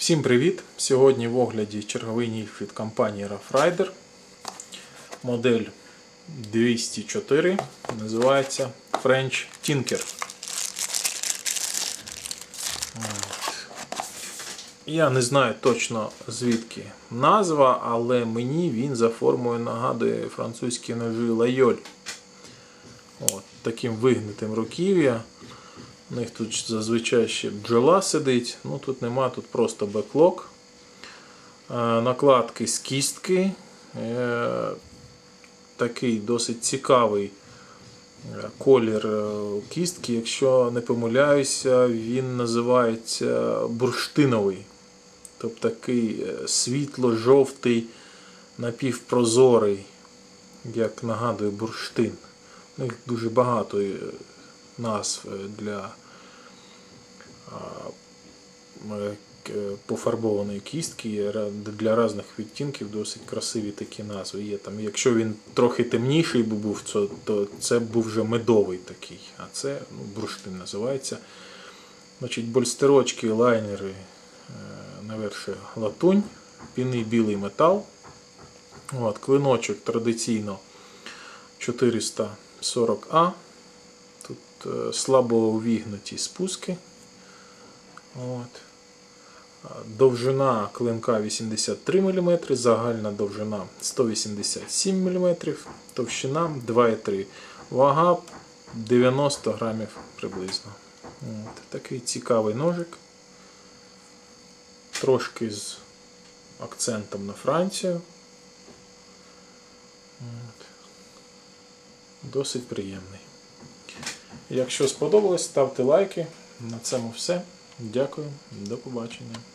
Всім привіт! Сьогодні в огляді черговий ніж від компанії Rough. Модель 204 називається French Tinker. Я не знаю точно звідки назва, але мені він за формою нагадує французькі ножі Лайоль. От, таким вигнутим руків'я. У них тут зазвичай ще бджола сидить. Ну тут нема, тут просто беклок. Е, Накладки з кістки. Е, Такий досить цікавий е, колір кістки. Якщо не помиляюся, він називається бурштиновий. Тобто такий світло-жовтий, напівпрозорий, як нагадує бурштин. У них дуже багато назв е, для е, к- пофарбованої кістки для різних відтінків досить красиві такі назви. Є там, якщо він трохи темніший був, то, це був вже медовий такий, а це ну, бурштин називається. Значить, больстерочки, лайнери, е, наверше латунь, пінний білий метал. От, клиночок традиційно 440А. Е, слабо увігнуті спуски. От. Довжина клинка 83 мм, загальна довжина 187 мм, товщина 2,3 Вага 90 грамів приблизно. От. Такий цікавий ножик. Трошки з акцентом на Францію. От. Досить приємний. Якщо сподобалось, ставте лайки. На цьому все. Дякую, до побачення.